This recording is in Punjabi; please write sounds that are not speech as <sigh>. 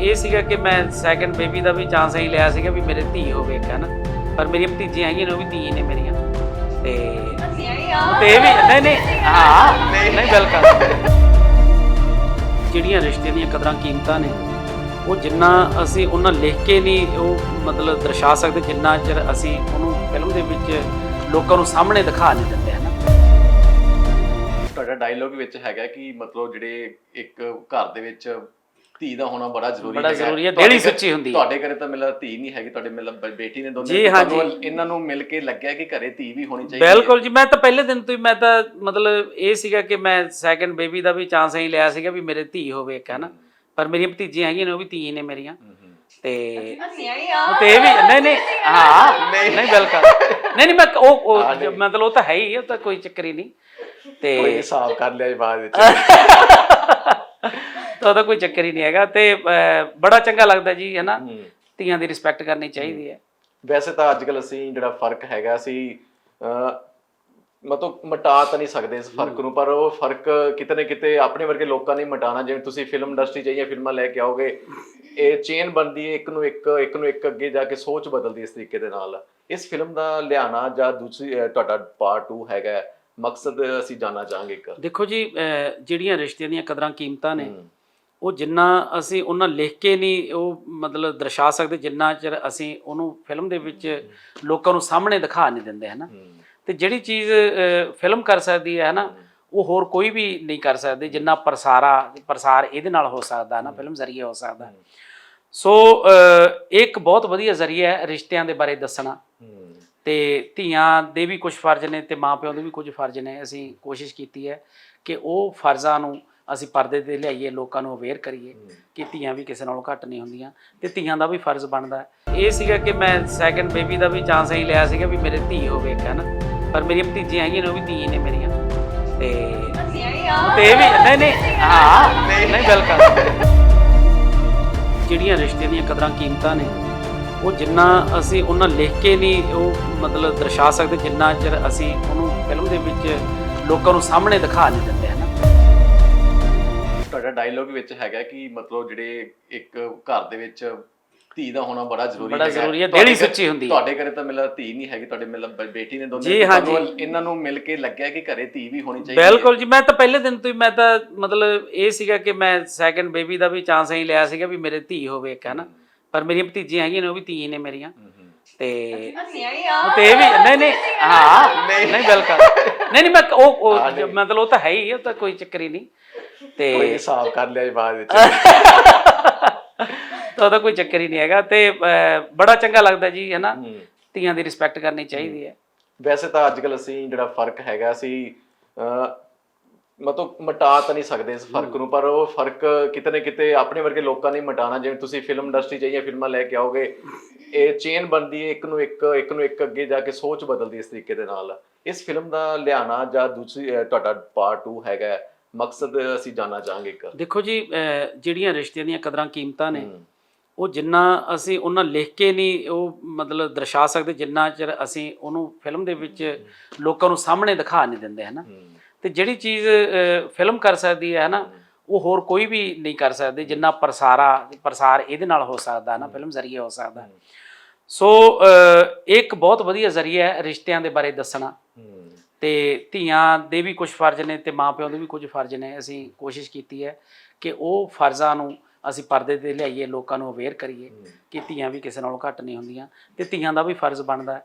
ਇਹ ਸੀਗਾ ਕਿ ਮੈਂ ਸੈਕੰਡ ਬੇਬੀ ਦਾ ਵੀ ਚਾਂਸ ਹੀ ਲਿਆ ਸੀਗਾ ਵੀ ਮੇਰੇ ਧੀ ਹੋਵੇ ਇੱਕ, ਹਨਾ? ਪਰ ਮੇਰੀਆਂ ਭਤੀਜੀਆਂ ਹੈਗੀਆਂ ਨੇ, ਉਹ ਵੀ ਧੀ ਨੇ ਮੇਰੀਆਂ। ਤੇ ਤੇ ਵੀ ਨਹੀਂ ਨਹੀਂ, ਹਾਂ, ਨਹੀਂ, ਬਿਲਕੁਲ। ਜਿਹੜੀਆਂ ਰਿਸ਼ਤੇ ਦੀਆਂ ਕਦਰਾਂ ਕੀਮਤਾਂ ਨੇ, ਉਹ ਜਿੰਨਾ ਅਸੀਂ ਉਹਨਾਂ ਲਿਖ ਕੇ ਨਹੀਂ ਉਹ ਮਤਲਬ ਦਰਸਾ ਸਕਦੇ, ਜਿੰਨਾ ਚਿਰ ਅਸੀਂ ਉਹਨੂੰ ਫਿਲਮ ਦੇ ਵਿੱਚ ਲੋਕਾਂ ਨੂੰ ਸਾਹਮਣੇ ਦਿਖਾ ਨਹੀਂ ਦਿੰਦੇ, ਹਨਾ? ਤੁਹਾਡਾ ਡਾਇਲੋਗ ਵਿੱਚ ਹੈਗਾ ਕਿ ਮਤਲਬ ਜਿਹੜੇ ਇੱਕ ਘਰ ਦੇ ਵਿੱਚ ਧੀ ਦਾ ਹੋਣਾ ਬੜਾ ਜ਼ਰੂਰੀ ਬੜਾ ਹੈਗਾ। ਜ਼ਰੂਰੀ ਹੈ, ਤੁਹਾਡੇ ਦਿਲ ਹੀ ਘਰ- ਸੱਚੀ ਹੁੰਦੀ ਹੈ। ਤੁਹਾਡੇ ਘਰੇ ਤਾਂ ਮਿਲਾ ਧੀ ਨਹੀਂ ਹੈਗੀ ਤੁਹਾਡੇ ਮਿਲਾ ਬੇਟੀ ਨੇ ਦੋਨੇ ਜੀ, ਹਾਂ ਤੁਹਾਨੂੰ ਜੀ। ਇਹਨਾਂ ਨੂੰ ਮਿਲ ਕੇ ਲੱਗਿਆ ਕਿ ਘਰੇ ਧੀ ਵੀ ਹੋਣੀ ਚਾਹੀਦੀ ਹੈ ਬਿਲਕੁਲ ਜੀ ਮੈਂ ਤਾਂ ਪਹਿਲੇ ਦਿਨ ਤੋਂ ਹੀ ਮੈਂ ਤਾਂ ਮਤਲਬ ਇਹ ਸੀਗਾ ਕਿ ਮੈਂ ਸੈਕੰਡ ਬੇਬੀ ਦਾ ਵੀ ਚਾਂਸ ਹੀ ਲਿਆ ਸੀਗਾ ਵੀ ਮੇਰੇ ਧੀ ਹੋਵੇ ਇੱਕ ਹਨਾ ਪਰ ਮੇਰੀਆਂ ਭਤੀਜੀਆਂ ਹੈਗੀਆਂ ਨੇ ਉਹ ਵੀ ਧੀ ਨੇ ਮੇਰੀਆਂ ਹਮ, ਹਮ। ਤੇ ਤੇ ਇਹ ਵੀ ਨਹੀਂ ਨਹੀਂ ਹਾਂ ਨਹੀਂ। ਨਹੀਂ ਬਿਲਕੁਲ ਨਹੀਂ ਨਹੀਂ ਮੈਂ ਉਹ ਹਾਂ, ਉਹ ਨਹੀਂ। ਮਤਲਬ ਉਹ ਤਾਂ ਹੈ ਹੀ ਉਹ ਤਾਂ ਕੋਈ ਚੱਕਰ ਹੀ ਨਹੀਂ ਕੋਈ ਤੇ ਹਿਸਾਬ ਕਰ ਲਿਆ ਜੀ ਬਾਅਦ ਵਿੱਚ <laughs> ਤਾਂ ਉਹਦਾ ਕੋਈ ਚੱਕਰ ਹੀ ਨਹੀਂ ਹੈਗਾ ਤੇ ਅਹ, ਬੜਾ ਚੰਗਾ ਲੱਗਦਾ ਜੀ ਹੈ। ਨਾ। ਧੀਆਂ ਦੀ ਰਿਸਪੈਕਟ ਕਰਨੀ ਚਾਹੀਦੀ ਹੈ। ਵੈਸੇ ਤਾਂ ਅੱਜ ਕੱਲ ਅਸੀਂ ਜਿਹੜਾ ਫ਼ਰਕ ਹੈਗਾ ਸੀ ਅ ਮਤਲਬ ਮਟਾ ਤਾਂ ਨਹੀਂ ਸਕਦੇ ਇਸ ਫ਼ਰਕ ਨੂੰ ਪਰ ਉਹ ਫ਼ਰਕ ਕਿਤੇ ਨਾ ਕਿਤੇ ਆਪਣੇ ਵਰਗੇ ਲੋਕਾਂ ਨੇ ਮਟਾਣਾ ਜਿਵੇਂ ਤੁਸੀਂ ਫਿਲਮ ਇੰਡਸਟਰੀ 'ਚ ਜਾਂ ਫਿਲਮਾਂ ਲੈ ਕੇ ਆਓਗੇ ਇਹ ਚੇਨ ਬਣਦੀ ਹੈ ਇੱਕ ਨੂੰ ਇੱਕ ਇੱਕ ਨੂੰ ਇੱਕ ਅੱਗੇ ਜਾ ਕੇ ਸੋਚ ਬਦਲਦੀ ਇਸ ਤਰੀਕੇ ਦੇ ਨਾਲ। ਇਸ ਫਿਲਮ ਦਾ ਲਿਆਣਾ ਜਾਂ ਦੂਸਰੀ ਤੁਹਾਡਾ ਪਾਰਟ 2 ਹੈਗਾ ਹੈ, ਮਕਸਦ ਅਸੀਂ ਜਾਨਣਾ ਚਾਹਾਂਗੇ ਇੱਕ। ਦੇਖੋ ਜੀ ਅਹ, ਜਿਹੜੀਆਂ ਰਿਸ਼ਤੇ ਦੀਆਂ ਕਦਰਾਂ ਕੀਮਤਾਂ ਨੇ ਹਮ, ਉਹ ਜਿੰਨਾ ਅਸੀਂ ਉਹਨਾਂ ਲਿਖ ਕੇ ਨਹੀਂ ਉਹ ਮਤਲਬ ਦਰਸਾ ਸਕਦੇ ਜਿੰਨਾ ਚਿਰ ਅਸੀਂ ਉਹਨੂੰ ਫਿਲਮ ਦੇ ਵਿੱਚ ਲੋਕਾਂ ਨੂੰ ਸਾਹਮਣੇ ਦਿਖਾ ਨਹੀਂ ਦਿੰਦੇ ਹਨਾ? ਤੇ ਜਿਹੜੀ ਚੀਜ਼ ਫਿਲਮ ਕਰ ਸਕਦੀ ਹੈ ਹਨਾ? ਉਹ ਹੋਰ ਕੋਈ ਵੀ ਨਹੀਂ ਕਰ ਸਕਦੇ ਜਿੰਨਾ ਪ੍ਰਸਾਰਾ ਪ੍ਰਸਾਰ ਇਹਦੇ ਨਾਲ ਹੋ ਸਕਦਾ ਹੈ। ਨਾ ਫਿਲਮ ਜ਼ਰੀਏ ਹੋ ਸਕਦਾ। ਸੋ ਇੱਕ ਬਹੁਤ ਵਧੀਆ ਜ਼ਰੀਆ ਹੈ ਰਿਸ਼ਤਿਆਂ ਦੇ ਬਾਰੇ ਦੱਸਣਾ। ਤੇ ਧੀਆਂ ਦੇ ਵੀ ਕੁਝ ਫਰਜ਼ ਨੇ ਤੇ ਮਾਪਿਆਂ ਦੇ ਵੀ ਕੁਝ ਫਰਜ਼ ਨੇ ਅਸੀਂ ਕੋਸ਼ਿਸ਼ ਕੀਤੀ ਹੈ ਕਿ ਉਹ ਫਰਜ਼ਾਂ ਨੂੰ ਅਸੀਂ ਪਰਦੇ ਤੇ ਲਿਆਈਏ ਲੋਕਾਂ ਨੂੰ ਅਵੇਅਰ ਕਰੀਏ ਕਿ ਧੀਆਂ ਵੀ ਕਿਸੇ ਨਾਲੋਂ ਘੱਟ ਨਹੀਂ ਹੁੰਦੀਆਂ ਤੇ ਧੀਆਂ ਦਾ ਵੀ ਫਰਜ਼ ਬਣਦਾ ਹੈ। ਇਹ ਸੀਗਾ ਕਿ ਮੈਂ ਸੈਕੰਡ ਬੇਬੀ ਦਾ ਵੀ ਚਾਂਸ ਹੀ ਲਿਆ ਸੀਗਾ ਵੀ ਮੇਰੇ ਧੀ ਹੋਵੇ ਇੱਕ ਹਨਾ? ਪਰ ਮੇਰੀਆਂ ਭਤੀਜੀਆਂ ਹੈਗੀਆਂ ਨੇ ਉਹ ਵੀ ਧੀ ਨੇ ਮੇਰੀਆਂ। ਤੇ ਤੇ ਇਹ ਵੀ ਨਹੀਂ ਨਹੀਂ ਹਾਂ ਨਹੀਂ ਬਿਲਕੁਲ। <laughs> ਜਿਹੜੀਆਂ ਰਿਸ਼ਤੇ ਦੀਆਂ ਕਦਰਾਂ ਕੀਮਤਾਂ ਨੇ ਉਹ ਜਿੰਨਾ ਅਸੀਂ ਉਹਨਾਂ ਲਿਖ ਕੇ ਨਹੀਂ ਉਹ ਮਤਲਬ ਦਰਸਾ ਸਕਦੇ ਜਿੰਨਾ ਚਿਰ ਅਸੀਂ ਉਹਨੂੰ ਫਿਲਮ ਦੇ ਵਿੱਚ ਲੋਕਾਂ ਨੂੰ ਸਾਹਮਣੇ ਦਿਖਾ ਨਹੀਂ ਦਿੰਦੇ ਹਨਾ ਤੁਹਾਡਾ ਡਾਇਲੋਗ ਵਿੱਚ ਹੈਗਾ ਕਿ ਮਤਲਬ ਜਿਹੜੇ ਇੱਕ ਘਰ ਦੇ ਵਿੱਚ ਧੀ ਦਾ ਹੋਣਾ ਬੜਾ ਜ਼ਰੂਰੀ ਬੜਾ ਹੈਗਾ। ਜ਼ਰੂਰੀ ਹੈ, ਹੀ ਘਰ- ਸੱਚੀ ਹੁੰਦੀ ਹੈ। ਤੁਹਾਡੇ ਘਰੇ ਤਾਂ ਮਿਲਾ ਧੀ ਨਹੀਂ ਹੈਗੀ ਤੁਹਾਡੇ ਮਿਲਾ ਬੇਟੀ ਨੇ ਦੋਨੇ ਜੀ, ਹਾਂ ਜੀ। ਇਹਨਾਂ ਨੂੰ ਮਿਲ ਕੇ ਲੱਗਿਆ ਕਿ ਘਰੇ ਧੀ ਵੀ ਹੋਣੀ ਚਾਹੀਦੀ ਹੈ ਬਿਲਕੁਲ ਜੀ ਮੈਂ ਤਾਂ ਪਹਿਲੇ ਦਿਨ ਤੋਂ ਹੀ ਮੈਂ ਤਾਂ ਮਤਲਬ ਇਹ ਸੀਗਾ ਕਿ ਮੈਂ ਸੈਕੰਡ ਬੇਬੀ ਦਾ ਵੀ ਚਾਂਸ ਹੀ ਲਿਆ ਸੀਗਾ ਵੀ ਮੇਰੇ ਧੀ ਹੋਵੇ ਇੱਕ ਹਨਾ ਪਰ ਮੇਰੀਆਂ ਭਤੀਜੀਆਂ ਹੈਗੀਆਂ ਨੇ ਉਹ ਵੀ ਧੀ ਨੇ ਮੇਰੀਆਂ। ਤੇ ਤੇ ਇਹ ਵੀ ਨਹੀਂ ਨਹੀਂ ਹਾਂ ਨਹੀਂ। ਬਿਲਕੁਲ ਨਹੀਂ ਨਹੀਂ ਮੈਂ ਉਹ ਉਹ। ਮਤਲਬ ਉਹ ਤਾਂ ਹੈ ਹੀ ਉਹ ਤਾਂ ਕੋਈ ਚੱਕਰ ਹੀ ਨਹੀਂ ਕੋਈ ਤੇ ਹਿਸਾਬ ਕਰ ਲਿਆ ਜੀ ਬਾਅਦ ਵਿੱਚ ਤਾਂ ਉਹਦਾ ਕੋਈ ਚੱਕਰ ਹੀ ਨਹੀਂ ਹੈਗਾ ਤੇ ਬੜਾ ਚੰਗਾ ਲੱਗਦਾ ਜੀ ਹੈ ਨਾ। ਧੀਆਂ ਦੀ ਰਿਸਪੈਕਟ ਕਰਨੀ ਚਾਹੀਦੀ ਹੈ ਵੈਸੇ ਤਾਂ ਅੱਜ ਕੱਲ ਅਸੀਂ ਜਿਹੜਾ ਫ਼ਰਕ ਹੈਗਾ ਸੀ ਅ ਮਤਲਬ ਮਟਾ ਤਾਂ ਨਹੀਂ ਸਕਦੇ ਇਸ ਫ਼ਰਕ ਨੂੰ ਪਰ ਉਹ ਫ਼ਰਕ ਕਿਤੇ ਨਾ ਕਿਤੇ ਆਪਣੇ ਵਰਗੇ ਲੋਕਾਂ ਨੇ ਮਟਾਣਾ ਜਿਵੇਂ ਤੁਸੀਂ ਫਿਲਮ ਇੰਡਸਟਰੀ 'ਚ ਜਾਂ ਫਿਲਮਾਂ ਲੈ ਕੇ ਆਓਗੇ ਇਹ ਚੇਨ ਬਣਦੀ ਹੈ ਇੱਕ ਨੂੰ ਇੱਕ ਇੱਕ ਨੂੰ ਇੱਕ ਅੱਗੇ ਜਾ ਕੇ ਸੋਚ ਬਦਲਦੀ ਇਸ ਤਰੀਕੇ ਦੇ ਨਾਲ। ਇਸ ਫਿਲਮ ਦਾ ਲਿਆਣਾ ਜਾਂ ਦੂਸਰੀ ਤੁਹਾਡਾ ਪਾਰਟ 2 ਹੈਗਾ ਮਕਸਦ ਅਸੀਂ ਜਾਨਣਾ ਚਾਹਾਂਗੇ ਇੱਕ। ਦੇਖੋ ਜੀ ਜਿਹੜੀਆਂ ਰਿਸ਼ਤੇ ਦੀਆਂ ਕਦਰਾਂ ਕੀਮਤਾਂ ਨੇ ਉਹ ਜਿੰਨਾ ਅਸੀਂ ਉਹਨਾਂ ਲਿਖ ਕੇ ਨਹੀਂ ਉਹ ਮਤਲਬ ਦਰਸਾ ਸਕਦੇ ਜਿੰਨਾ ਚਿਰ ਅਸੀਂ ਉਹਨੂੰ ਫਿਲਮ ਦੇ ਵਿੱਚ ਲੋਕਾਂ ਨੂੰ ਸਾਹਮਣੇ ਦਿਖਾ ਨਹੀਂ ਦਿੰਦੇ ਹਨਾ? ਤੇ ਜਿਹੜੀ ਚੀਜ਼ ਫਿਲਮ ਕਰ ਸਕਦੀ ਹੈ ਨਾ ਉਹ ਹੋਰ ਕੋਈ ਵੀ ਨਹੀਂ ਕਰ ਸਕਦੇ ਜਿੰਨਾ ਪ੍ਰਸਾਰਾ ਪ੍ਰਸਾਰ ਇਹਦੇ ਨਾਲ ਹੋ ਸਕਦਾ ਹੈ ਨਾ ਫਿਲਮ ਜ਼ਰੀਏ ਹੋ ਸਕਦਾ। ਸੋ ਇਹ ਇੱਕ ਬਹੁਤ ਵਧੀਆ ਜ਼ਰੀਆ ਹੈ ਰਿਸ਼ਤਿਆਂ ਦੇ ਬਾਰੇ ਦੱਸਣਾ। ਹਮ, ਤੇ ਧੀਆਂ ਦੇ ਵੀ ਕੁਝ ਫਰਜ਼ ਨੇ ਤੇ ਮਾਪਿਆਂ ਦੇ ਵੀ ਕੁਝ ਫਰਜ਼ ਨੇ ਅਸੀਂ ਕੋਸ਼ਿਸ਼ ਕੀਤੀ ਹੈ ਕਿ ਉਹ ਫਰਜ਼ਾਂ ਨੂੰ ਅਸੀਂ ਪਰਦੇ ਤੇ ਲਿਆਈਏ ਲੋਕਾਂ ਨੂੰ ਅਵੇਅਰ ਕਰੀਏ ਕਿ ਧੀਆਂ ਵੀ ਕਿਸੇ ਨਾਲੋਂ ਘੱਟ ਨਹੀਂ ਹੁੰਦੀਆਂ ਤੇ ਧੀਆਂ ਦਾ ਵੀ ਫਰਜ਼ ਬਣਦਾ